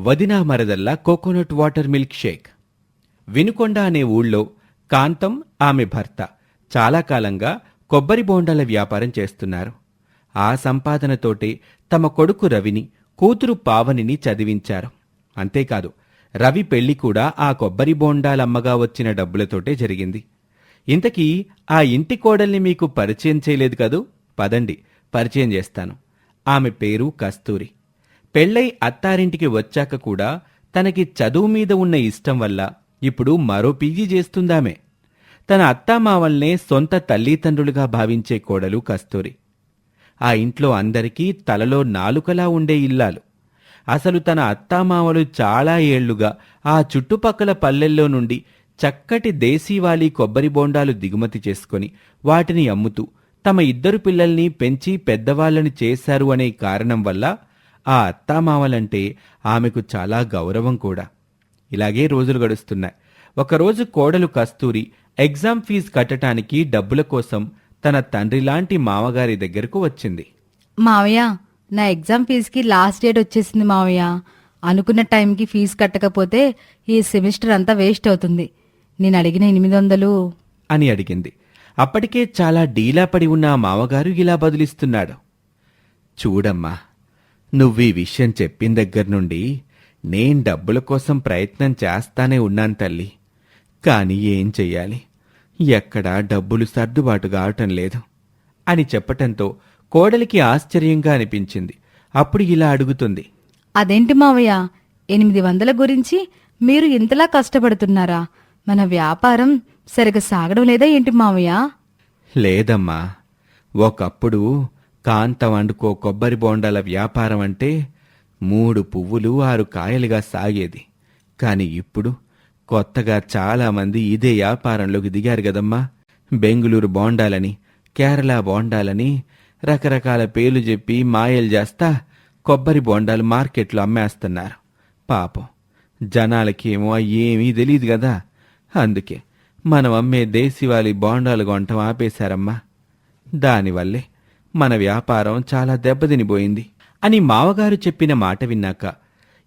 వదినా మరదల్లా coconut water milk shake. Vinukonda అనే ఊళ్ళో కాంతం ఆమె భర్త. చాలా కాలంగా కొబ్బరి బోండాల వ్యాపారం చేస్తున్నారు. ఆ సంపాదనతోటే తమ కొడుకు రవిని కూతురు పావనిని చదివించారు. అంతేకాదు రవి పెళ్ళి కూడా ఆ కొబ్బరి బోండాలమ్మగా వచ్చిన డబ్బులతోటే జరిగింది. ఇంతకీ ఆ ఇంటి కోడల్ని మీకు పరిచయం చేయలేదు కదూ? పదండి పరిచయం చేస్తాను. ఆమె పేరు కస్తూరి. పెళ్ళై అత్తారింటికి వచ్చాక కూడా తనకి చదువు మీద ఉన్న ఇష్టం వల్ల ఇప్పుడు మరో పీజీ చేస్తుందామే. తన అత్తామావల్నే సొంత తల్లిదండ్రులుగా భావించే కోడలు కస్తూరి. ఆ ఇంట్లో అందరికీ తలలో నాలుకలా ఉండే ఇల్లాలు. అసలు తన అత్తామావలు చాలా ఏళ్ళుగా ఆ చుట్టుపక్కల పల్లెల్లో నుండి చక్కటి దేశీవాళీ కొబ్బరి బోండాలు దిగుమతి చేసుకొని వాటిని అమ్ముతూ తమ ఇద్దరు పిల్లల్ని పెంచి పెద్దవాళ్ళని చేశారు అనే కారణం వల్ల ఆ అత్తామావలంటే ఆమెకు చాలా గౌరవం కూడా. ఇలాగే రోజులు గడుస్తున్నాయి. ఒకరోజు కోడలు కస్తూరి ఎగ్జామ్ ఫీజు కట్టటానికి డబ్బుల కోసం తన తండ్రిలాంటి మామగారి దగ్గరకు వచ్చింది. మావయ్య నా ఎగ్జామ్ ఫీజుకి లాస్ట్ డేట్ వచ్చేసింది మావయ్య. అనుకున్న టైంకి ఫీజు కట్టకపోతే ఈ సెమిస్టర్ అంతా వేస్ట్ అవుతుంది. నేను అడిగిన ఎనిమిది వందలు. అని అడిగింది. అప్పటికే చాలా డీలా పడి ఉన్న ఆ మామగారు ఇలా బదులిస్తున్నాడు. చూడమ్మా నువ్వు ఈ విషయం చెప్పిన దగ్గర నుండి నేను డబ్బుల కోసం ప్రయత్నం చేస్తానే ఉన్నాను తల్లి. కానీ ఏం చెయ్యాలి? ఎక్కడా డబ్బులు సర్దుబాటు కావటం లేదు. అని చెప్పటంతో కోడలికి ఆశ్చర్యంగా అనిపించింది. అప్పుడు ఇలా అడుగుతుంది. అదేంటి మావయ్య? ఎనిమిది వందల గురించి మీరు ఇంతలా కష్టపడుతున్నారా? మన వ్యాపారం సరిగా సాగడం లేదా ఏంటి మావయ్య? లేదమ్మా. ఒకప్పుడు కాంతం వండుకో కొబ్బరి బోండాల వ్యాపారం అంటే మూడు పువ్వులు ఆరు కాయలుగా సాగేది. కాని ఇప్పుడు కొత్తగా చాలామంది ఇదే వ్యాపారంలోకి దిగారు కదమ్మా. బెంగుళూరు బోండాలని కేరళ బోండాలని రకరకాల పేర్లు చెప్పి మాయలు చేస్తా కొబ్బరి బోండాలు మార్కెట్లో అమ్మేస్తున్నారు. పాపం జనాలకేమో ఏమీ తెలియదు కదా. అందుకే మనం అమ్మే దేశీవాలి బోండాలు కొనటం ఆపేశారమ్మా. దానివల్లే మన వ్యాపారం చాలా దెబ్బతినిపోయింది అని మావగారు చెప్పిన మాట విన్నాక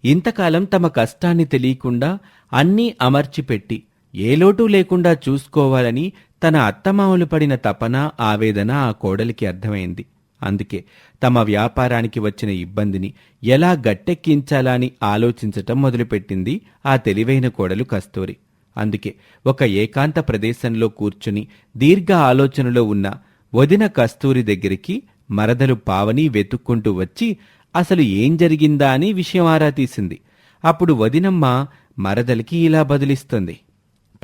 ఇంతకాలం తమ కష్టాన్ని తెలియకుండా అన్నీ అమర్చిపెట్టి ఏ లోటు లేకుండా చూసుకోవాలని తన అత్తమామలు పడిన తపన ఆవేదన ఆ కోడలికి అర్థమైంది. అందుకే తమ వ్యాపారానికి వచ్చిన ఇబ్బందిని ఎలా గట్టెక్కించాలా అని ఆలోచించటం మొదలుపెట్టింది ఆ తెలివైన కోడలు కస్తూరి. అందుకే ఒక ఏకాంత ప్రదేశంలో కూర్చుని దీర్ఘ ఆలోచనలో ఉన్న వదిన కస్తూరి దగ్గరికి మరదలు పావని వెతుక్కుంటూ వచ్చి అసలు ఏం జరిగిందా? అని విషయం ఆరా తీసింది. అప్పుడు వదినమ్మ మరదలికి ఇలా బదులిస్తుంది.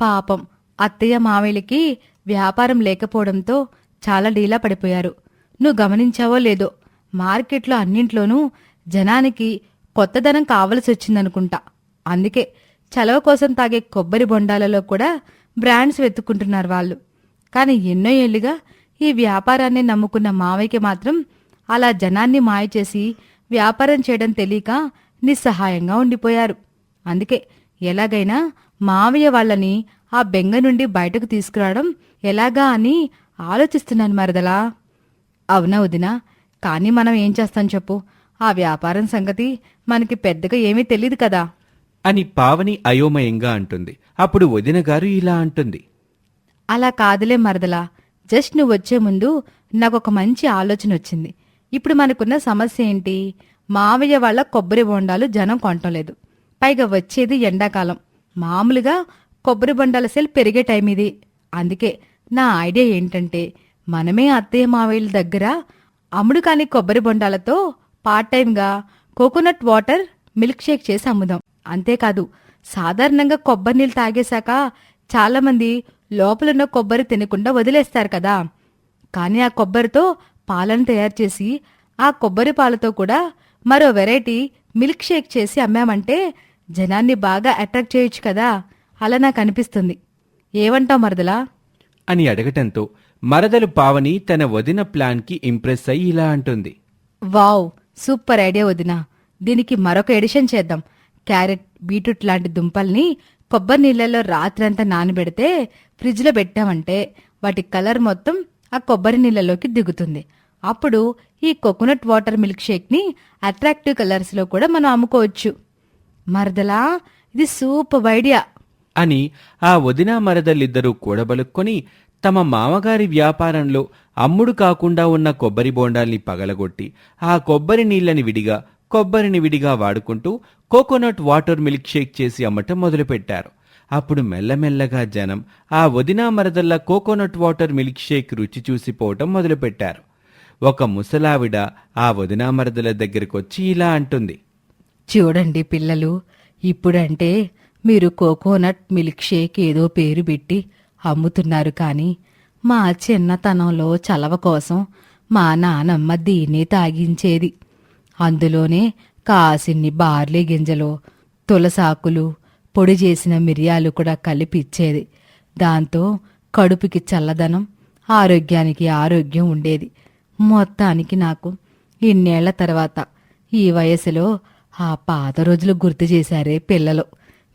పాపం అత్తయ్య మావేలికి వ్యాపారం లేకపోవడంతో చాలా డీలా పడిపోయారు. నువ్వు గమనించావో లేదో మార్కెట్లో అన్నింట్లోనూ జనానికి కొత్తదనం కావలసి వచ్చిందనుకుంటా. అందుకే చలవ కోసం తాగే కొబ్బరి బొండాలలో కూడా బ్రాండ్స్ వెతుక్కుంటున్నారు వాళ్ళు. కానీ ఎన్నో ఏళ్ళుగా ఈ వ్యాపారాన్ని నమ్ముకున్న మావయ్యకి మాత్రం అలా జనాన్ని మాయ చేసి వ్యాపారం చేయడం తెలియక నిస్సహాయంగా ఉండిపోయారు. అందుకే ఎలాగైనా మావయ్య వాళ్ళని ఆ బెంగ నుండి బయటకు తీసుకురావడం ఎలాగా అని ఆలోచిస్తున్నాను మరదలా. అవునా వదినా? కానీ మనం ఏం చేస్తాం చెప్పు. ఆ వ్యాపారం సంగతి మనకి పెద్దగా ఏమీ తెలియదు కదా. అని పావని అయోమయంగా అంటుంది. అప్పుడు వదిన గారు ఇలా అంటుంది. అలా కాదులే మరదలా. జస్ట్ నువ్వు వచ్చే ముందు నాకు ఒక మంచి ఆలోచన వచ్చింది. ఇప్పుడు మనకున్న సమస్య ఏంటి? మావయ్య వాళ్ళ కొబ్బరి బొండాలు జనం కొనటం లేదు. పైగా వచ్చేది ఎండాకాలం. మామూలుగా కొబ్బరి బొండాల సేల్ పెరిగే టైం ఇది. అందుకే నా ఐడియా ఏంటంటే మనమే అత్తయ్య మావయ్యల దగ్గర అమ్ముడు కాని కొబ్బరి బొండాలతో పార్ట్ టైంగా కోకోనట్ వాటర్ మిల్క్ షేక్ చేసి అమ్ముదాం. అంతేకాదు సాధారణంగా కొబ్బరి నీళ్ళు తాగేశాక చాలామంది లోపలున్న కొబ్బరి తినకుండా వదిలేస్తారు కదా. కానీ ఆ కొబ్బరితో పాలను తయారు చేసి ఆ కొబ్బరి పాలతో కూడా మరో వెరైటీ మిల్క్ షేక్ చేసి అమ్మామంటే జనాన్ని బాగా అట్రాక్ట్ చేయొచ్చు కదా. అలా నాకు అనిపిస్తుంది. ఏమంటావు మరదలా? అని అడగటంతో మరదలు పావని తన వదిన ప్లాన్కి ఇంప్రెస్ అయి ఇలా అంటుంది. వావ్ సూపర్ ఐడియా వదినా. దీనికి మరొక ఎడిషన్ చేద్దాం. క్యారెట్ బీట్రూట్ లాంటి దుంపల్ని కొబ్బరి నీళ్ళలో రాత్రంతా నానబెడితే ఫ్రిడ్జ్లో పెట్టామంటే వాటి కలర్ మొత్తం ఆ కొబ్బరి నీళ్ళలోకి దిగుతుంది. అప్పుడు ఈ కోకోనట్ వాటర్ మిల్క్ షేక్ని అట్రాక్టివ్ కలర్స్లో కూడా మనం అమ్ముకోవచ్చు. మరదలా ఇది సూపర్ ఐడియా. అని ఆ వదినా మరదలిద్దరూ కూడబలుక్కొని తమ మామగారి వ్యాపారంలో అమ్ముడు కాకుండా ఉన్న కొబ్బరి బోండాల్ని పగలగొట్టి ఆ కొబ్బరి నీళ్ళని విడిగా కొబ్బరిని విడిగా వాడుకుంటూ కోకోనట్ వాటర్ మిల్క్ షేక్ చేసి అమ్మటం మొదలుపెట్టారు. అప్పుడు మెల్లమెల్లగా జనం ఆ వదినా మరదల్ల కోకోనట్ వాటర్ మిల్క్ షేక్ రుచి చూసిపోవటం మొదలుపెట్టారు. ఒక ముసలావిడ ఆ వదినా మరదల దగ్గరకొచ్చి ఇలా అంటుంది. చూడండి పిల్లలు ఇప్పుడంటే మీరు కోకోనట్ మిల్క్ షేక్ ఏదో పేరు పెట్టి అమ్ముతున్నారు కానీ మా చిన్నతనంలో చలవ కోసం మా నానమ్మ దీన్నే తాగించేది. అందులోనే కాసిన్ని బార్లీ గింజలు తులసాకులు పొడి చేసిన మిరియాలు కూడా కలిపి ఇచ్చేది. దాంతో కడుపుకి చల్లదనం ఆరోగ్యానికి ఆరోగ్యం ఉండేది. మొత్తానికి నాకు ఇన్నేళ్ళ తర్వాత ఈ వయసులో ఆ పాత రోజులు గుర్తు చేశారే పిల్లలు.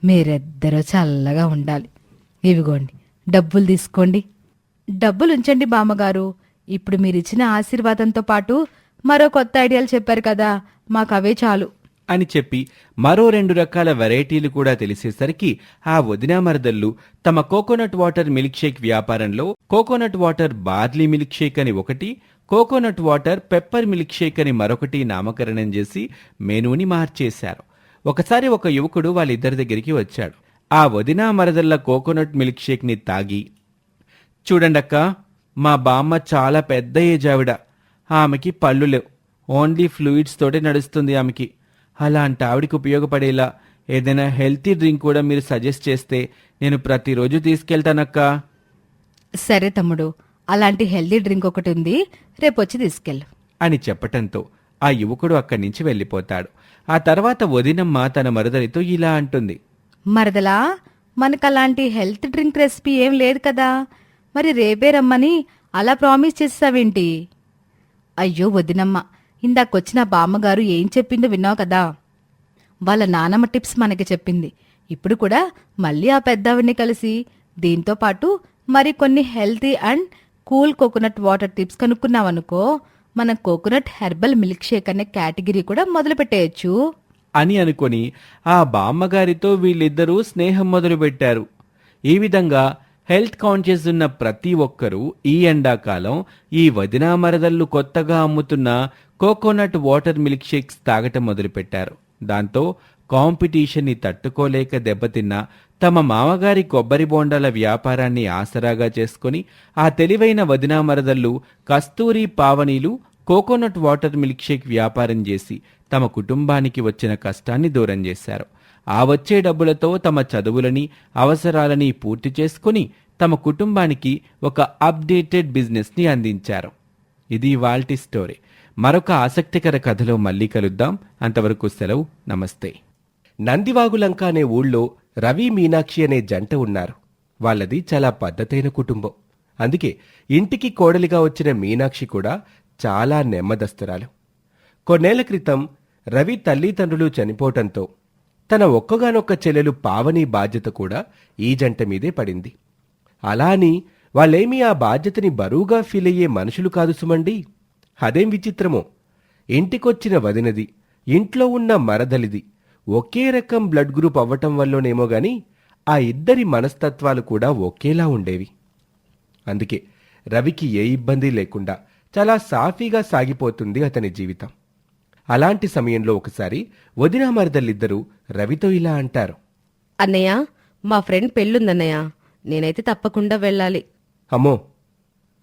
మీరిద్దరూ చల్లగా ఉండాలి. ఇవిగోండి డబ్బులు తీసుకోండి. డబ్బులు ఉంచండి బామ్మగారు. ఇప్పుడు మీరిచ్చిన ఆశీర్వాదంతో పాటు మరో కొత్త ఐడియాలు చెప్పారు కదా. మాకు అవే చాలు. అని చెప్పి మరో రెండు రకాల వెరైటీలు కూడా తెలిసేసరికి ఆ వదినా మరదళ్ళు తమ కోకోనట్ వాటర్ మిల్క్ షేక్ వ్యాపారంలో coconut water barley milk shake అని ఒకటి coconut water pepper milk shake అని మరొకటి నామకరణం చేసి మెనూని మార్చేశారు. ఒకసారి ఒక యువకుడు వాళ్ళిద్దరి దగ్గరికి వచ్చాడు. ఆ వదినా మరదళ్ళ కోకోనట్ మిల్క్ షేక్ని తాగి చూడండక్క మా బామ్మ చాలా పెద్ద ఏజావిడ ఆమెకి పళ్ళు లేవు. ఓన్లీ ఫ్లూయిడ్స్ తోటే నడుస్తుంది ఆమెకి. అలాంటి ఆవిడకి ఉపయోగపడేలా ఏదైనా హెల్తీ డ్రింక్ కూడా మీరు సజెస్ట్ చేస్తే నేను ప్రతిరోజు తీసుకెళ్తానక్కా. సరే తమ్ముడు అలాంటి హెల్దీ డ్రింక్ ఒకటి ఉంది రేపొచ్చి తీసుకెళ్ళు. అని చెప్పటంతో ఆ యువకుడు అక్కడి నుంచి వెళ్ళిపోతాడు. ఆ తర్వాత వదినమ్మ తన మరదలితో ఇలా అంటుంది. మరదలా మనకు అలాంటి హెల్త్ డ్రింక్ రెసిపీ ఏం లేదు కదా. మరి రేపే రమ్మని అలా ప్రామిస్ చేసావేంటి అయ్యో వదినమ్మ ఇందాకొచ్చిన బామ్మగారు ఏం చెప్పిందో విన్నావు కదా? వాళ్ళ నానమ్మ టిప్స్ మనకి చెప్పింది. ఇప్పుడు కూడా మళ్ళీ ఆ పెద్దావిడిని కలిసి దీంతో పాటు మరి కొన్ని healthy and cool coconut water tips కనుక్కున్నావనుకో మనం కోకోనట్ హెర్బల్ మిల్క్ షేక్ అనే కేటగిరీ కూడా మొదలుపెట్టేయచ్చు అని అనుకొని ఆ బామ్మగారితో వీళ్ళిద్దరూ స్నేహం మొదలుపెట్టారు ఈ విధంగా హెల్త్ కాన్షియస్ ఉన్న ప్రతి ఒక్కరూ ఈ ఎండాకాలం ఈ వదినా మరదళ్ళు కొత్తగా అమ్ముతున్న కోకోనట్ వాటర్ మిల్క్ షేక్స్ తాగటం మొదలుపెట్టారు. దాంతో కాంపిటీషన్ని తట్టుకోలేక దెబ్బతిన్న తమ మామగారి కొబ్బరి బోండాల వ్యాపారాన్ని ఆసరాగా చేసుకొని ఆ తెలివైన వదినామరదళ్ళు కస్తూరి పావనీలు కోకోనట్ వాటర్ మిల్క్ షేక్ వ్యాపారం చేసి తమ కుటుంబానికి వచ్చిన కష్టాన్ని దూరం చేశారు. ఆ వచ్చే డబ్బులతో తమ చదువులని అవసరాలని పూర్తి చేసుకుని తమ కుటుంబానికి ఒక అప్డేటెడ్ బిజినెస్ని అందించారు. ఇది వాల్టి స్టోరీ. మరొక ఆసక్తికర కథలో మళ్ళీ కలుద్దాం. అంతవరకు సెలవు. నమస్తే. నందివాగులంక అనే ఊళ్ళో రవి మీనాక్షి అనే జంట ఉన్నారు. వాళ్ళది చాలా పద్ధతైన కుటుంబం. అందుకే ఇంటికి కోడలిగా వచ్చిన మీనాక్షి కూడా చాలా నెమ్మదస్తురాలు. కొన్నేళ్ళ క్రితం రవి తల్లిదండ్రులు చనిపోవటంతో తన ఒక్కగానొక్క చెల్లెలు పావని బాధ్యత కూడా ఈ జంట మీదే పడింది. అలా అని వాళ్ళేమీ ఆ బాధ్యతని బరువుగా ఫీల్ అయ్యే మనుషులు కాదు సుమండి. అదేం విచిత్రమో. ఇంటికొచ్చిన వదినది ఇంట్లో ఉన్న మరదలిది ఒకే రకం బ్లడ్ గ్రూప్ అవ్వటం వల్లోనేమో గాని ఆ ఇద్దరి మనస్తత్వాలు కూడా ఒకేలా ఉండేవి. అందుకే రవికి ఏ ఇబ్బంది లేకుండా చాలా సాఫీగా సాగిపోతుంది అతని జీవితం. అలాంటి సమయంలో ఒకసారి వదినా మరదలిద్దరూ రవితో ఇలా అంటారు. అన్నయ్య మా ఫ్రెండ్ పెళ్ళుందన్నయ్య. నేనైతే తప్పకుండా వెళ్ళాలి. అమ్మో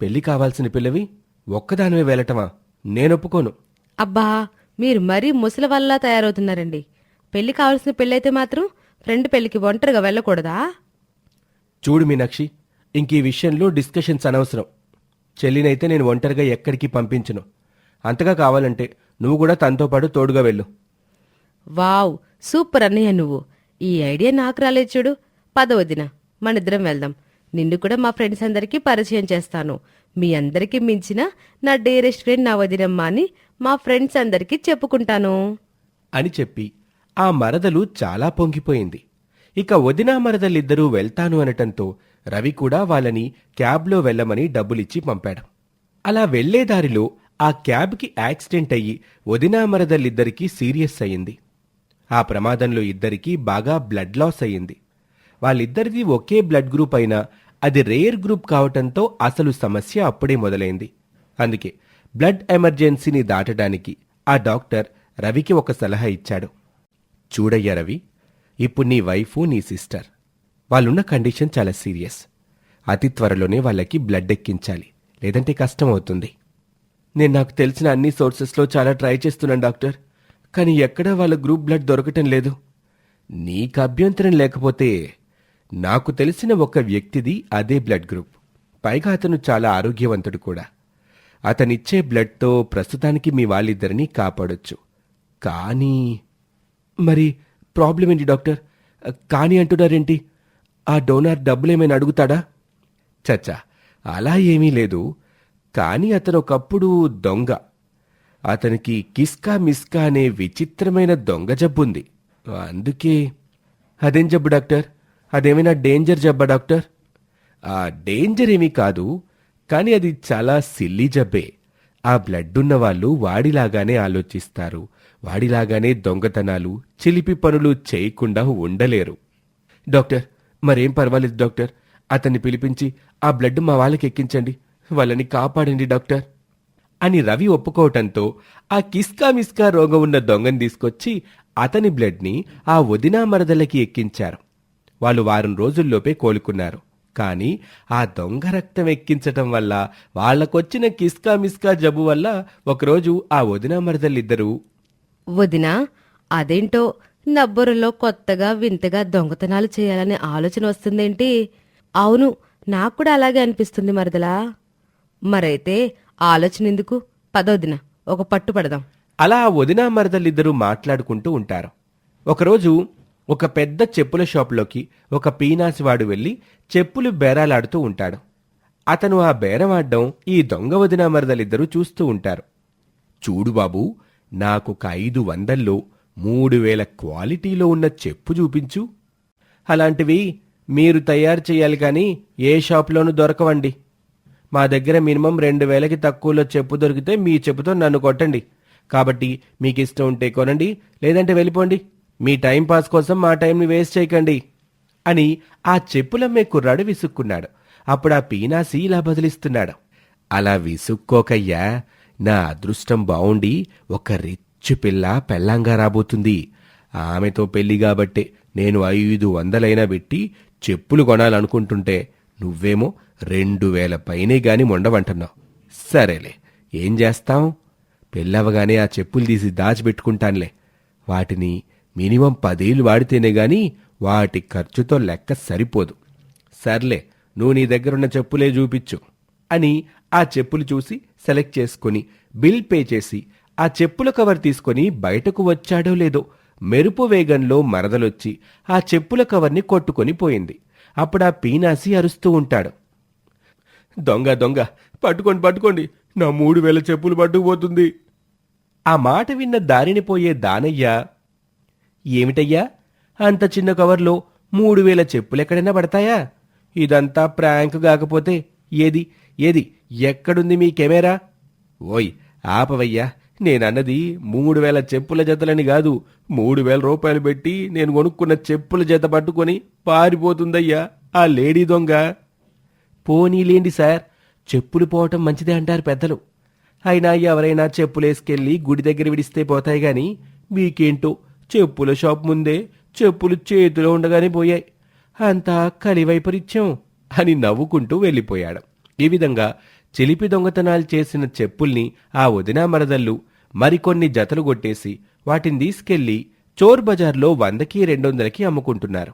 పెళ్ళి కావాల్సిన పిల్లవి? ఒక్కదానివే వెళ్ళటమా నేనొప్పుకోను. అబ్బా మీరు మరీ ముసలి వల్ల తయారవుతున్నారండి. పెళ్ళి కావాల్సిన పెళ్ళైతే మాత్రం ఫ్రెండ్ పెళ్ళికి ఒంటరిగా వెళ్ళకూడదా? చూడు మీనాక్షి ఇంక ఈ విషయంలో డిస్కషన్స్ అనవసరం. చెల్లినైతే నేను ఒంటరిగా ఎక్కడికి పంపించను. అంతగా కావాలంటే నువ్వు కూడా తనతో పాటు తోడుగా వెళ్ళు. వావ్ సూపర్ అన్నయ్య నువ్వు. ఈ ఐడియా నాకు రాలేదు చూడు. పదవదిన మనిద్దరం వెళ్దాం. నిన్ను కూడా మా ఫ్రెండ్స్ అందరికీ పరిచయం చేస్తాను. మీ అందరికీ మించిన నా డేరెస్ట్ ఫ్రెండ్ నా వదినమ్మ అని మా ఫ్రెండ్స్ అందరికీ చెప్పుకుంటాను. అని చెప్పి ఆ మరదలు చాలా పొంగిపోయింది. ఇక వదినా మరదలిద్దరూ వెళ్తాను అనటంతో రవి కూడా వాళ్ళని క్యాబ్లో వెళ్ళమని డబ్బులిచ్చి పంపాడు. అలా వెళ్ళే దారిలో ఆ క్యాబ్కి యాక్సిడెంట్ అయ్యి వదినా మరదలిద్దరికీ సీరియస్ అయింది ఆ ప్రమాదంలో ఇద్దరికీ బాగా బ్లడ్ లాస్ అయ్యింది. వాళ్ళిద్దరిది ఒకే బ్లడ్ గ్రూప్ అయినా అది రేర్ గ్రూప్ కావటంతో అసలు సమస్య అప్పుడే మొదలైంది. అందుకే బ్లడ్ ఎమర్జెన్సీని దాటడానికి ఆ డాక్టర్ రవికి ఒక సలహా ఇచ్చాడు. చూడయ్యా రవి ఇప్పుడు నీ వైఫ్ నీ సిస్టర్ వాళ్ళున్న కండిషన్ చాలా సీరియస్. అతి త్వరలోనే వాళ్ళకి బ్లడ్ ఎక్కించాలి. లేదంటే కష్టం అవుతుంది. నేను నాకు తెలిసిన అన్ని సోర్సెస్లో చాలా ట్రై చేస్తున్నాను డాక్టర్ కానీ ఎక్కడా వాళ్ళ గ్రూప్ బ్లడ్ దొరకటం లేదు. నీకు అభ్యంతరం లేకపోతే నాకు తెలిసిన ఒక వ్యక్తిది అదే బ్లడ్ గ్రూప్. పైగా అతను చాలా ఆరోగ్యవంతుడు కూడా. అతనిచ్చే బ్లడ్తో ప్రస్తుతానికి మీ వాళ్ళిద్దరినీ కాపాడొచ్చు. కానీ మరి ప్రాబ్లం ఏంటి డాక్టర్? కానీ అంటున్నారేంటి? ఆ డోనార్ డబ్బులేమైనా అడుగుతాడా? చచ్చా అలా ఏమీ లేదు. కానీ అతను ఒకప్పుడు దొంగ. అతనికి కిస్కా మిస్కా అనే విచిత్రమైన దొంగ జబ్బుంది. అందుకే అదేం జబ్బు డాక్టర్? అదేమైనా డేంజర్ జబ్బా డాక్టర్? ఆ డేంజర్ ఏమీ కాదు కానీ అది చాలా సిల్లీ జబ్బే. ఆ బ్లడ్ ఉన్న వాళ్ళు వాడిలాగానే ఆలోచిస్తారు. వాడిలాగానే దొంగతనాలు చిలిపి పనులు చేయకుండా ఉండలేరు. డాక్టర్ మరేం పర్వాలేదు డాక్టర్? అతన్ని పిలిపించి ఆ బ్లడ్ మా వాళ్ళకి ఎక్కించండి వాళ్ళని కాపాడండి డాక్టర్. అని రవి ఒప్పుకోవటంతో ఆ కిస్కా మిస్కా రోగం ఉన్న దొంగని తీసుకొచ్చి అతని బ్లడ్ని ఆ వదినా మరదలకి ఎక్కించారు. వాళ్ళు వారం రోజుల్లోపే కోలుకున్నారు. కానీ ఆ దొంగ రక్తం ఎక్కించటం వల్ల వాళ్ళకొచ్చిన కిస్కా మిస్కా జబ్బు వల్ల ఒకరోజు ఆ వదినా మరదలిద్దరూ వదినా అదేంటో నబ్బరులో కొత్తగా వింతగా దొంగతనాలు చేయాలనే ఆలోచన వస్తుందేంటి? అవును నాకు కూడా అలాగే అనిపిస్తుంది మరదలా. మరైతే ఆలోచన ఎందుకు పదవదిన ఒక పట్టు పడదాం. అలా ఆ వదినా మరదలిద్దరూ మాట్లాడుకుంటూ ఉంటారు. ఒకరోజు ఒక పెద్ద చెప్పుల షాప్లోకి ఒక పీనాసివాడు వెళ్ళి చెప్పులు బేరాలాడుతూ ఉంటాడు. అతను ఆ బేరమాడ్డం ఈ దొంగ వదిన మరదలిద్దరూ చూస్తూ ఉంటారు. చూడు బాబు నాకొక ఐదు వందల్లో మూడు వేల క్వాలిటీలో ఉన్న చెప్పు చూపించు. అలాంటివి మీరు తయారు చేయాలి కానీ ఏ షాప్లోనూ దొరకవండి. మా దగ్గర మినిమం రెండు వేలకి తక్కువలో చెప్పు దొరికితే మీ చెప్పుతో నన్ను కొట్టండి. కాబట్టి మీకు ఇష్టం ఉంటే కొనండి లేదంటే వెళ్ళిపోండి. మీ టైంపాస్ కోసం మా టైంని వేస్ట్ చేయకండి అని ఆ చెప్పులమ్మే కుర్రాడు విసుక్కున్నాడు. అప్పుడు ఆ పీనాసి ఇలా బదిలిస్తున్నాడు. అలా విసుక్కోకయ్యా నా అదృష్టం బావుండి ఒక రిచ్ పిల్ల పెళ్ళంగా రాబోతుంది. ఆమెతో పెళ్ళి కాబట్టే నేను ఐదు వందలైనా పెట్టి చెప్పులు కొనాలనుకుంటుంటే నువ్వేమో రెండు వేల పైనే గాని మొండవంటున్నావు. సరేలే ఏం చేస్తాం? పెళ్ళవగానే ఆ చెప్పులు తీసి దాచిపెట్టుకుంటానులే. వాటిని మినిమం పదేళ్ళు వాడితేనే గాని వాటి ఖర్చుతో లెక్క సరిపోదు. సర్లే నువ్వు నీ దగ్గరున్న చెప్పులే చూపించు అని ఆ చెప్పులు చూసి సెలెక్ట్ చేసుకుని బిల్ పే చేసి ఆ చెప్పుల కవర్ తీసుకొని బయటకు వచ్చాడో లేదో మెరుపు వేగంలో మరదలొచ్చి ఆ చెప్పుల కవర్ని కొట్టుకొని పోయింది. అప్పుడు ఆ పీనాసి అరుస్తూ ఉంటాడు. దొంగ దొంగ పట్టుకోండి పట్టుకోండి నా మూడు వేల చెప్పులు పట్టుకుపోతుంది. ఆ మాట విన్న దారిని పోయే దానయ్య ఏమిటయ్యా? అంత చిన్న కవర్లో మూడు వేల చెప్పులెక్కడైనా పడతాయా? ఇదంతా ప్రాంక్ కాకపోతే ఏది ఏది ఎక్కడుంది మీ కెమెరా? ఓయ్ ఆపవయ్యా. నేనన్నది మూడు వేల చెప్పుల జతలని కాదు. మూడు వేల రూపాయలు పెట్టి నేను కొనుక్కున్న చెప్పుల జత పట్టుకొని పారిపోతుందయ్యా. ఆ లేడీ దొంగ. పోనీలేండి సార్. చెప్పులు పోవటం మంచిదే అంటారు పెద్దలు. అయినా ఎవరైనా చెప్పులేసుకెళ్ళి గుడి దగ్గర విడిస్తే పోతాయి గాని మీకేంటో చెప్పుల షాప్ ముందే చెప్పులు చేతిలో ఉండగానే పోయాయి. అంతా కలివైపరిత్యం అని నవ్వుకుంటూ వెళ్ళిపోయాడు. ఈ విధంగా చిలిపి దొంగతనాలు చేసిన చెప్పుల్ని ఆ వదినా మరదళ్ళు మరికొన్ని జతలు కొట్టేసి వాటిని తీసుకెళ్ళి చోర్ బజార్లో వందకి రెండు వందలకి అమ్ముకుంటున్నారు.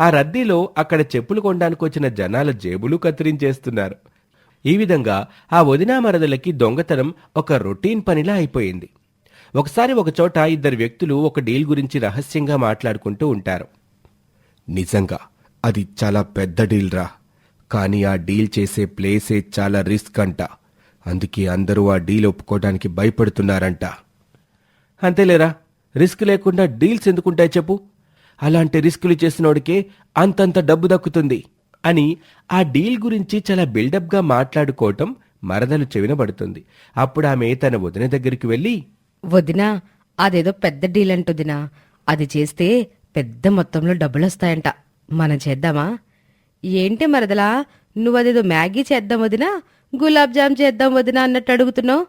ఆ రద్దీలో అక్కడ చెప్పులు కొనడానికి వచ్చిన జనాల జేబులు కత్తిరించేస్తున్నారు. ఈ విధంగా ఆ వదినా మరదలకి దొంగతనం ఒక రొటీన్ పనిలా అయిపోయింది. ఒకసారి ఒకచోట ఇద్దరు వ్యక్తులు ఒక డీల్ గురించి రహస్యంగా మాట్లాడుకుంటూ ఉంటారు. నిజంగా అది చాలా పెద్ద డీల్ రా. కానీ ఆ డీల్ చేసే ప్లేసే చాలా రిస్క్ అంట. అందుకే అందరూ ఆ డీల్ ఒప్పుకోవడానికి భయపడుతున్నారంట. అంతేలేరా? రిస్క్ లేకుండా డీల్స్ ఎందుకుంటాయి చెప్పు? అలాంటి రిస్కులు చేసినోడికే అంతంత డబ్బు దక్కుతుంది అని ఆ డీల్ గురించి చాలా బిల్డప్గా మాట్లాడుకోవటం మరదలు చెవినబడుతుంది. అప్పుడు ఆమె తన వదిన దగ్గరికి వెళ్ళి వదినా అదేదో పెద్ద డీల్ అంటుదినా అది చేస్తే పెద్ద మొత్తంలో డబ్బులొస్తాయంట మనం చేద్దామా? ఏంటి మరదలా? నువ్వదేదో మ్యాగీ చేద్దాం వదినా? గులాబ్ జామ్ చేద్దాం వదినా అన్నట్టు అడుగుతున్నావు?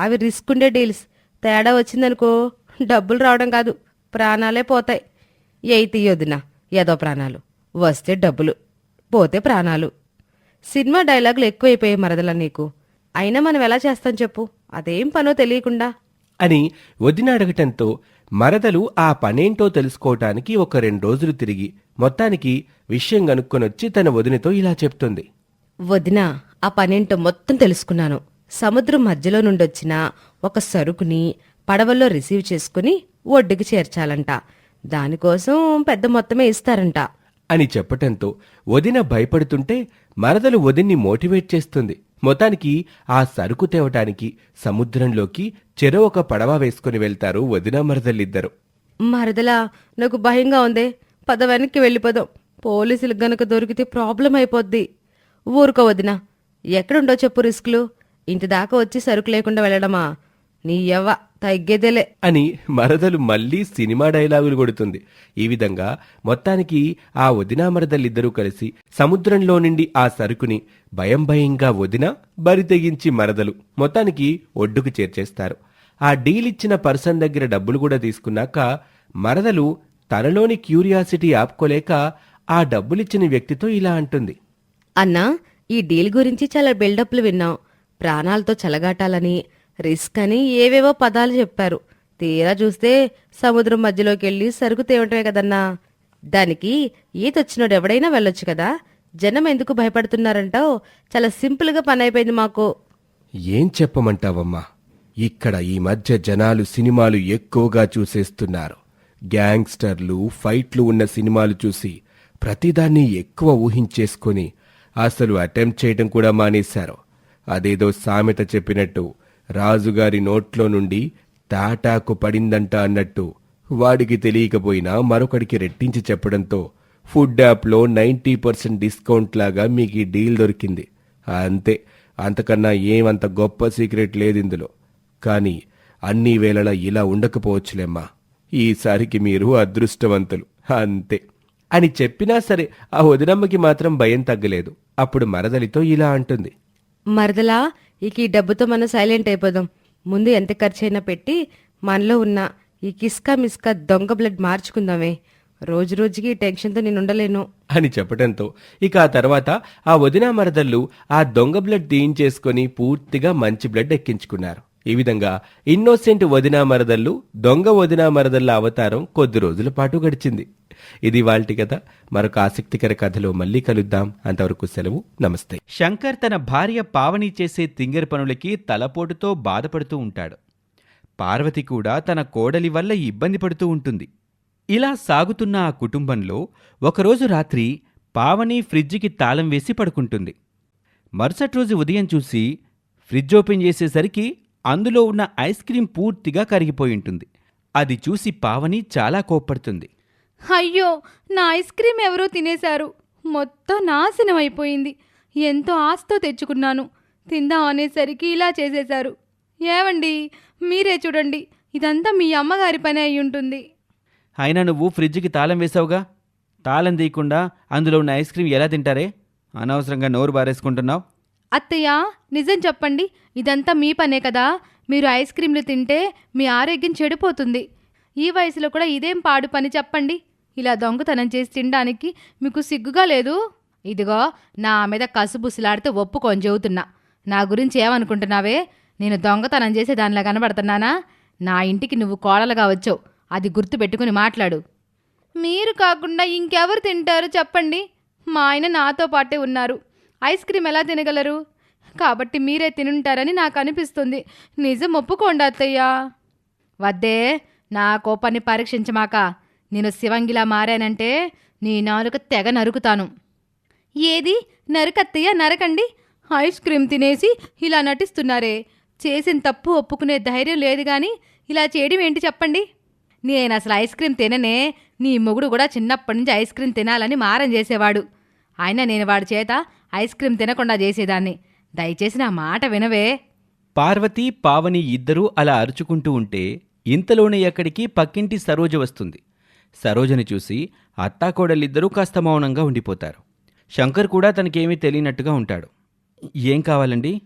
అవి రిస్క్ ఉండే డీల్స్ తేడా వచ్చిందనుకో డబ్బులు రావడం కాదు ప్రాణాలే పోతాయి. ఎయిత్ వదినా ఏదో ప్రాణాలు. వస్తే డబ్బులు పోతే ప్రాణాలు. సినిమా డైలాగులు ఎక్కువైపోయాయి మరదలా నీకు. అయినా మనం ఎలా చేస్తాం చెప్పు. అదేం పనో తెలియకుండా. అని వదిన అడగటంతో మరదలు ఆ పనేంటో తెలుసుకోవటానికి ఒక రెండు రోజులు తిరిగి మొత్తానికి విషయం కనుక్కొనొచ్చి తన వదినతో ఇలా చెప్తుంది. వదినా ఆ పనేంటో మొత్తం తెలుసుకున్నాను. సముద్రం మధ్యలో నుండొచ్చిన ఒక సరుకుని పడవల్లో రిసీవ్ చేసుకుని ఒడ్డుకి చేర్చాలంట. దానికోసం పెద్ద మొత్తమే ఇస్తారంట. అని చెప్పటంతో వదిన భయపడుతుంటే మరదలు వదిన్ని మోటివేట్ చేస్తుంది. మొత్తానికి ఆ సరుకు తేవటానికి సముద్రంలోకి చెరో ఒక పడవ వేసుకుని వెళ్తారు వదిన మరదలిద్దరు. మరదలా నాకు భయంగా ఉందే. పద వెనక్కి వెళ్ళిపోదాం. పోలీసులు గనక దొరికితే ప్రాబ్లం అయిపోద్ది. ఊరుకో వదినా. ఎక్కడుండో చెప్పు రిస్క్లు. ఇంటి దాకా వచ్చి సరుకు లేకుండా వెళ్ళడమా? నీ ఎవ్వ తగ్గేదేలే. అని మరదలు మళ్ళీ సినిమా డైలాగులు కొడుతుంది. ఈ విధంగా మొత్తానికి ఆ వదిన మరదలిద్దరూ కలిసి సముద్రంలో నుండి ఆ సరుకుని భయం భయంగా వదిన బరి తెగించి మరదలు మొత్తానికి ఒడ్డుకు చేర్చేస్తారు. ఆ డీల్ ఇచ్చిన పర్సన్ దగ్గర డబ్బులు కూడా తీసుకున్నాక మరదలు తనలోని క్యూరియాసిటీ ఆపుకోలేక ఆ డబ్బులిచ్చిన వ్యక్తితో ఇలా అంటుంది. అన్నా ఈ డీల్ గురించి చాలా బిల్డప్లు విన్నాం. ప్రాణాలతో చెలగాటాలని రిస్క్ అని ఏవేవో పదాలు చెప్పారు. తీరా చూస్తే సముద్రం మధ్యలోకి వెళ్ళి సరుకు తేవటమే కదన్నా. దానికి ఈతొచ్చినోడు ఎవడైనా వెళ్ళొచ్చు కదా. జనం ఎందుకు భయపడుతున్నారంటావు చాలా సింపుల్గా పని అయిపోయింది మాకు. ఏం చెప్పమంటావమ్మా? ఇక్కడ ఈ మధ్య జనాలు సినిమాలు ఎక్కువగా చూసేస్తున్నారు. గ్యాంగ్స్టర్లు ఫైట్లు ఉన్న సినిమాలు చూసి ప్రతిదాన్ని ఎక్కువ ఊహించేసుకొని అసలు అటెంప్ట్ చేయడం కూడా మానేశారు. అదేదో సామెత చెప్పినట్టు రాజుగారి నోట్లో నుండి తాటాకు పడిందంట అన్నట్టు. వాడికి తెలియకపోయినా మరొకడికి రెట్టించి చెప్పడంతో ఫుడ్ యాప్లో నైంటీ పర్సెంట్ డిస్కౌంట్ లాగా మీకు ఈ డీల్ దొరికింది. అంతే అంతకన్నా ఏమంత గొప్ప సీక్రెట్ లేదు ఇందులో. కానీ అన్ని వేళలా ఇలా ఉండకపోవచ్చులేమ్మా. ఈసారికి మీరు అదృష్టవంతులు. అంతే. అని చెప్పినా సరే ఆ వదినమ్మకి మాత్రం భయం తగ్గలేదు. అప్పుడు మరదలితో ఇలా అంటుంది. మరదలా ఇక ఈ డబ్బుతో మనం సైలెంట్ అయిపోదాం. ముందు ఎంత ఖర్చైనా పెట్టి మనలో ఉన్న ఈ కిస్కా మిస్కా దొంగ బ్లడ్ మార్చుకుందామే. రోజు రోజుకి ఈ టెన్షన్తో నేను ఉండలేను. అని చెప్పడంతో ఇక ఆ తర్వాత ఆ వదిన మరదళ్ళు ఆ దొంగ బ్లడ్ తీయించేసుకొని పూర్తిగా మంచి బ్లడ్ ఎక్కించుకున్నారు. ఈ విధంగా ఇన్నోసెంట్ వదిన మరదళ్ళు దొంగ వదిన మరదళ్ళ అవతారం కొద్ది రోజుల పాటు గడిచింది. ఇది వాల్టి కథ. మరొక ఆసక్తికర కథలో మళ్ళీ కలుద్దాం. అంతవరకు సెలవు. నమస్తే. శంకర్ తన భార్య పావని చేసే తింగరి పనులకి తలపోటుతో బాధపడుతూ ఉంటాడు. పార్వతి కూడా తన కోడలి వల్ల ఇబ్బంది పడుతూ ఉంటుంది. ఇలా సాగుతున్న ఆ కుటుంబంలో ఒకరోజు రాత్రి పావని ఫ్రిడ్జికి తాళం వేసి పడుకుంటుంది. మరుసటి రోజు ఉదయం చూసి ఫ్రిడ్జ్ ఓపెన్ చేసేసరికి అందులో ఉన్న ఐస్ క్రీం పూర్తిగా కరిగిపోయి ఉంటుంది. అది చూసి పావని చాలా కోప్పడుతుంది. అయ్యో నా ఐస్ క్రీమ్ ఎవరో తినేశారు. మొత్తం నాశనం అయిపోయింది. ఎంతో ఆశతో తెచ్చుకున్నాను. తిందాం అనేసరికి ఇలా చేసేశారు. ఏవండి మీరే చూడండి. ఇదంతా మీ అమ్మగారి పని అయి ఉంటుంది. అయినా నువ్వు ఫ్రిడ్జ్కి తాళం వేసావుగా తాళం తీయకుండా అందులో ఉన్న ఐస్ క్రీం ఎలా తింటారే? అనవసరంగా నోరు బారేసుకుంటున్నావు. అత్తయ్య నిజం చెప్పండి ఇదంతా మీ పనే కదా? మీరు ఐస్ క్రీంలు తింటే మీ ఆరోగ్యం చెడిపోతుంది. ఈ వయసులో కూడా ఇదేం పాడు పని చెప్పండి. ఇలా దొంగతనం చేసి తినడానికి మీకు సిగ్గుగా లేదు? ఇదిగో నా మీద కసుబుసులాడితే ఒప్పుకొని చెబుతున్నా. నా గురించి ఏమనుకుంటున్నావే? నేను దొంగతనం చేసే దానిలా కనబడుతున్నానా? నా ఇంటికి నువ్వు కోడలుగా వచ్చావు. అది గుర్తుపెట్టుకుని మాట్లాడు. మీరు కాకుండా ఇంకెవరు తింటారు చెప్పండి? మా ఆయన నాతో పాటే ఉన్నారు. ఐస్ క్రీమ్ ఎలా తినగలరు? కాబట్టి మీరే తినుంటారని నాకు అనిపిస్తుంది నిజం ఒప్పుకోండి అత్తయ్యా. వద్దే నా కోపాన్ని పరీక్షించమాక. నేను శివంగిలా మారానంటే నీ నాలుక తెగ నరుకుతాను. ఏది? నరకత్తయ్య నరకండి. ఐస్ క్రీమ్ తినేసి ఇలా నటిస్తున్నారే. చేసిన తప్పు ఒప్పుకునే ధైర్యం లేదు కానీ ఇలా చేయడం ఏంటి చెప్పండి? నేను అసలు ఐస్ క్రీమ్ తిననే నీ మొగుడు కూడా చిన్నప్పటి నుంచి ఐస్ క్రీమ్ తినాలని మారం చేసేవాడు. అయినా నేను వాడి చేత ఐస్ క్రీమ్ తినకుండా చేసేదాన్ని. దయచేసి నా మాట వినవే. పార్వతి పావని ఇద్దరూ అలా అరుచుకుంటూ ఉంటే ఇంతలోనే అక్కడికి పక్కింటి సరోజ వస్తుంది. సరోజని చూసి అత్తాకోడలిద్దరూ కాస్త మౌనంగా ఉండిపోతారు. శంకర్ కూడా తనకేమీ తెలియనట్టుగా ఉంటాడు. ఏం కావాలండి?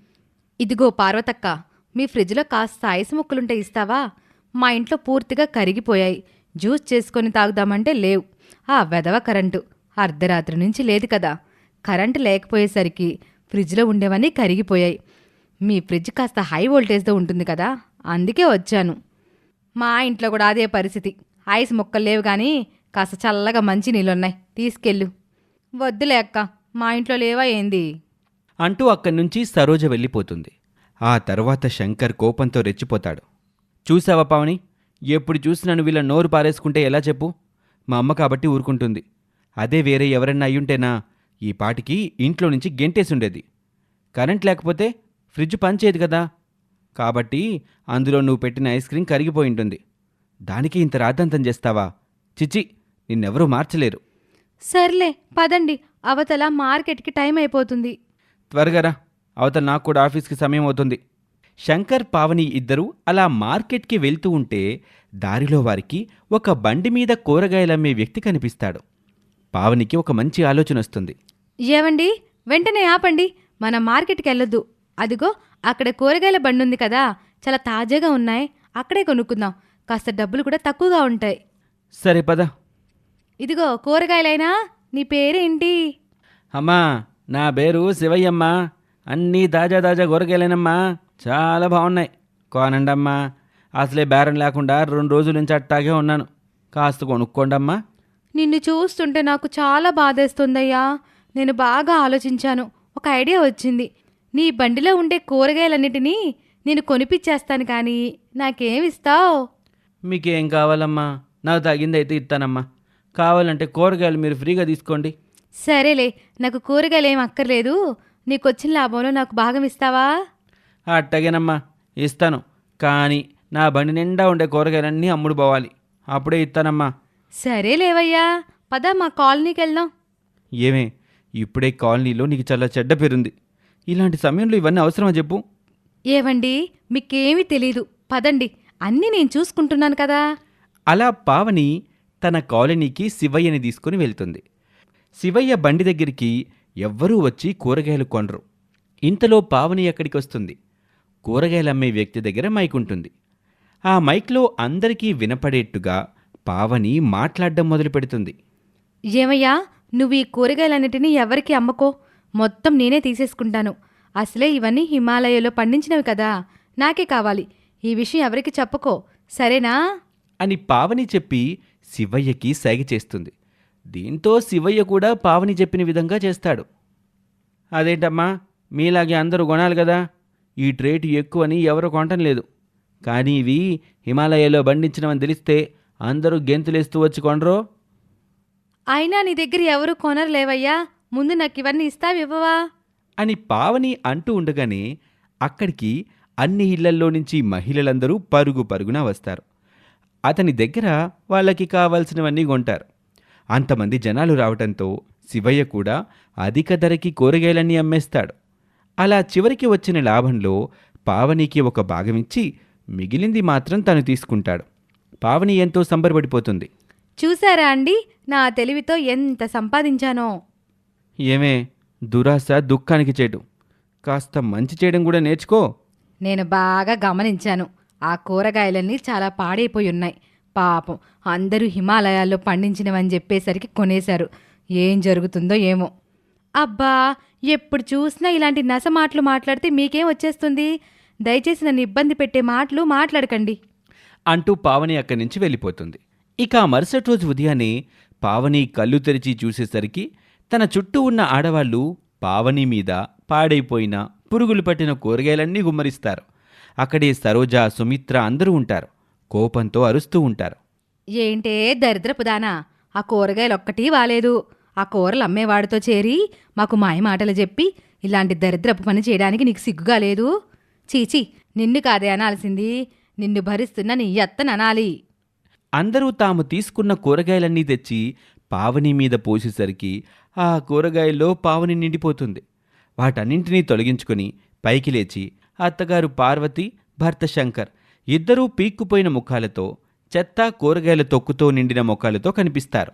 ఇదిగో పార్వతక్క మీ ఫ్రిడ్జ్లో కాస్త ఐస్ ముక్కలుంటే ఇస్తావా? మా ఇంట్లో పూర్తిగా కరిగిపోయాయి. జ్యూస్ చేసుకొని తాగుదామంటే లేవు. ఆ వెదవ కరెంటు. అర్ధరాత్రి నుంచి లేదు కదా. కరెంటు లేకపోయేసరికి ఫ్రిడ్జ్లో ఉండేవన్నీ కరిగిపోయాయి. మీ ఫ్రిడ్జ్ కాస్త హై వోల్టేజ్తో ఉంటుంది కదా అందుకే వచ్చాను. మా ఇంట్లో కూడా అదే పరిస్థితి. ఐస్ ముక్కలు లేవు కానీ కాస్త చల్లగా మంచి నీళ్ళున్నాయి. తీసుకెళ్ళు. వద్దులే అక్క మా ఇంట్లో లేవా ఏంది? అంటూ అక్కడి నుంచి సరోజ వెళ్ళిపోతుంది. ఆ తర్వాత శంకర్ కోపంతో రెచ్చిపోతాడు. చూసావా పావని? ఎప్పుడు చూసినా నువ్వు ఇలా నోరు పారేసుకుంటే ఎలా చెప్పు? మా అమ్మ కాబట్టి ఊరుకుంటుంది. అదే వేరే ఎవరన్నా అయ్యుంటేనా ఈ పాటికి ఇంట్లో నుంచి గెంటేసి ఉండేది. కరెంట్ లేకపోతే ఫ్రిడ్జ్ పనిచేయదు కదా. కాబట్టి అందులో నువ్వు పెట్టిన ఐస్ క్రీం కరిగిపోయి ఉంటుంది. దానికి ఇంత రాద్దంతం చేస్తావా? చిచి నిన్నెవరూ మార్చలేరు. సర్లే పదండి. అవతల మార్కెట్కి టైం అయిపోతుంది. త్వరగా రా. అవతల నాకు కూడా ఆఫీస్కి సమయం అవుతుంది. శంకర్ పావని ఇద్దరూ అలా మార్కెట్కి వెళ్తూ ఉంటే దారిలో వారికి ఒక బండి మీద కూరగాయలమ్మే వ్యక్తి కనిపిస్తాడు. పావనికి ఒక మంచి ఆలోచన వస్తుంది. ఏవండి? వెంటనే ఆపండి. మనం మార్కెట్కి వెళ్ళొద్దు అదిగో అక్కడ కూరగాయల బండి ఉంది కదా చాలా తాజాగా ఉన్నాయి. అక్కడే కొనుక్కుందాం. కాస్త డబ్బులు కూడా తక్కువగా ఉంటాయి. సరే పద. ఇదిగో కూరగాయలైనా నీ పేరేంటి? అమ్మా నా పేరు శివయ్యమ్మ. అన్నీ తాజా తాజా కూరగాయలేనమ్మా. చాలా బాగున్నాయి. కోనండమ్మా. అసలే బేరం లేకుండా రెండు రోజుల నుంచి అట్టాగే ఉన్నాను. కాస్త కొనుక్కోండమ్మా. నిన్ను చూస్తుంటే నాకు చాలా బాధేస్తుందయ్యా. నేను బాగా ఆలోచించాను. ఒక ఐడియా వచ్చింది. నీ బండిలో ఉండే కూరగాయలన్నిటినీ నేను కొనిపించేస్తాను కానీ నాకేమిస్తావు? మీకేం కావాలమ్మా? నాకు తగింది అయితే ఇస్తానమ్మా. కావాలంటే కూరగాయలు మీరు ఫ్రీగా తీసుకోండి. సరేలే నాకు కూరగాయలు ఏం అక్కర్లేదు. నీకొచ్చిన లాభంలో నాకు భాగం ఇస్తావా? అట్టగేనమ్మా ఇస్తాను. కానీ నా బండి నిండా ఉండే కూరగాయలన్నీ అమ్ముడు పోవాలి. అప్పుడే ఇస్తానమ్మా. సరే లేవయ్యా పద మా కాలనీకి వెళ్దాం ఏమే ఇప్పుడే కాలనీలో నీకు చాలా చెడ్డ పేరుంది. ఇలాంటి సమయంలో ఇవన్నీ అవసరమా చెప్పు? ఏవండి మీకేమీ తెలీదు. పదండి అన్నీ నేను చూసుకుంటున్నాను కదా. అలా పావని తన కాలనీకి శివయ్యని తీసుకుని వెళ్తుంది. శివయ్య బండి దగ్గరికి ఎవ్వరూ వచ్చి కూరగాయలు కొనరు. ఇంతలో పావని ఎక్కడికి వస్తుంది. కూరగాయలు అమ్మే వ్యక్తి దగ్గర మైక్ ఉంటుంది ఆ మైక్లో అందరికీ వినపడేట్టుగా పావని మాట్లాడడం మొదలు పెడుతుంది. ఏమయ్యా నువ్వు ఈ కూరగాయలన్నిటినీ ఎవరికి అమ్మకో? మొత్తం నేనే తీసేసుకుంటాను. అసలే ఇవన్నీ హిమాలయలో పండించినవి కదా నాకే కావాలి. ఈ విషయం ఎవరికి చెప్పకో సరేనా? అని పావని చెప్పి శివయ్యకి సైగ చేస్తుంది. దీంతో శివయ్య కూడా పావని చెప్పిన విధంగా చేస్తాడు. అదేంటమ్మా మీలాగే అందరూ కొనాలి కదా? ఈ ట్రేటు ఎక్కువని ఎవరు కొనటం లేదు. కానీ ఇవి హిమాలయాలో బండించినవని తెలిస్తే అందరూ గెంతులేస్తూ వచ్చి కొనరో? అయినా నీ దగ్గర ఎవరు కొనరులేవయ్యా? ముందు నాకు ఇవన్నీ ఇస్తావివ్వవా? అని పావని అంటూ ఉండగానే అక్కడికి అన్ని ఇళ్ళల్లో నుంచి మహిళలందరూ పరుగు పరుగున వస్తారు. అతని దగ్గర వాళ్ళకి కావాల్సినవన్నీ కొంటారు. అంతమంది జనాలు రావటంతో శివయ్య కూడా అధిక ధరకి కూరగాయలన్నీ అమ్మేస్తాడు. అలా చివరికి వచ్చిన లాభంలో పావనికి ఒక భాగమిచ్చి మిగిలింది మాత్రం తను తీసుకుంటాడు. పావని ఎంతో సంబరపడిపోతుంది. చూసారా అండి నా తెలివితో ఎంత సంపాదించానో. ఏమే దురాశ దుఃఖానికి చేటు. కాస్త మంచి చేయడం కూడా నేర్చుకో. నేను బాగా గమనించాను. ఆ కూరగాయలన్నీ చాలా పాడైపోయి ఉన్నాయి. పాపం అందరూ హిమాలయాల్లో పండించినవని చెప్పేసరికి కొనేశారు. ఏం జరుగుతుందో ఏమో. అబ్బా ఎప్పుడు చూసినా ఇలాంటి నస మాటలు మాట్లాడితే మీకేం వచ్చేస్తుంది? దయచేసి నన్ను ఇబ్బంది పెట్టే మాటలు మాట్లాడకండి. అంటూ పావని అక్కడి నుంచి వెళ్ళిపోతుంది. ఇక ఆ మరుసటి రోజు ఉదయాన్నే పావని కళ్ళు తెరిచి చూసేసరికి తన చుట్టూ ఉన్న ఆడవాళ్ళు పావని మీద పాడైపోయిన పురుగులు పట్టిన కూరగాయలన్నీ గుమ్మరిస్తారు. అక్కడే సరోజ సుమిత్ర అందరూ ఉంటారు. కోపంతో అరుస్తూ ఉంటారు. ఏంటే దరిద్రపుదానా ఆ కూరగాయలు ఒక్కటి వాలేదు. ఆ కూరలు అమ్మేవాడితో చేరి మాకు మాయ మాటలు చెప్పి ఇలాంటి దరిద్రపు పని చేయడానికి నీకు సిగ్గుగా లేదు? చీచి నిన్ను కాదే అనాల్సింది. నిన్ను భరిస్తున్న నీ అత్తననాలి అందరూ తాము తీసుకున్న కూరగాయలన్నీ తెచ్చి పావని మీద పోసేసరికి ఆ కూరగాయల్లో పావని నిండిపోతుంది. వాటన్నింటినీ తొలగించుకొని పైకి లేచి అత్తగారు పార్వతి భర్త శంకర్ ఇద్దరూ పీక్కుపోయిన ముఖాలతో చెత్త కూరగాయల తొక్కుతో నిండిన మొక్కలతో కనిపిస్తారు.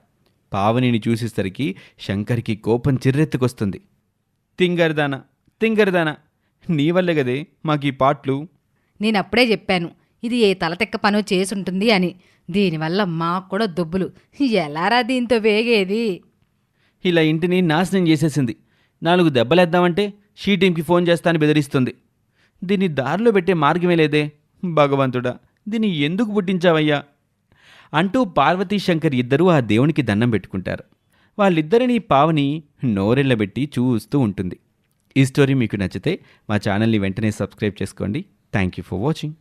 పావనిని చూసేసరికి శంకర్కి కోపం చిర్రెత్తుకొస్తుంది. తింగరదానా తింగరదానా నీ వల్లే గదే మాకు ఈ పాటలు. నేనప్పుడే చెప్పాను ఇది ఏ తలతెక్క పనో చేసుంటుంది అని. దీనివల్ల మాకు కూడా దుబ్బులు. ఎలారా దీంతో వేగేది? ఇలా ఇంటిని నాశనం చేసేసింది. నాలుగు దెబ్బలేద్దామంటే షీ టీంకి ఫోన్ చేస్తాను బెదిరిస్తుంది. దీన్ని దారిలో పెట్టే మార్గమే లేదే భగవంతుడా. దీన్ని ఎందుకు పుట్టించావయ్యా? అంటూ పార్వతీ శంకర్ ఇద్దరూ ఆ దేవునికి దండం పెట్టుకుంటారు. వాళ్ళిద్దరినీ పావని నోరెళ్ళబెట్టి చూస్తూ ఉంటుంది. ఈ స్టోరీ మీకు నచ్చితే మా ఛానల్ని వెంటనే సబ్స్క్రైబ్ చేసుకోండి. Thank you for watching.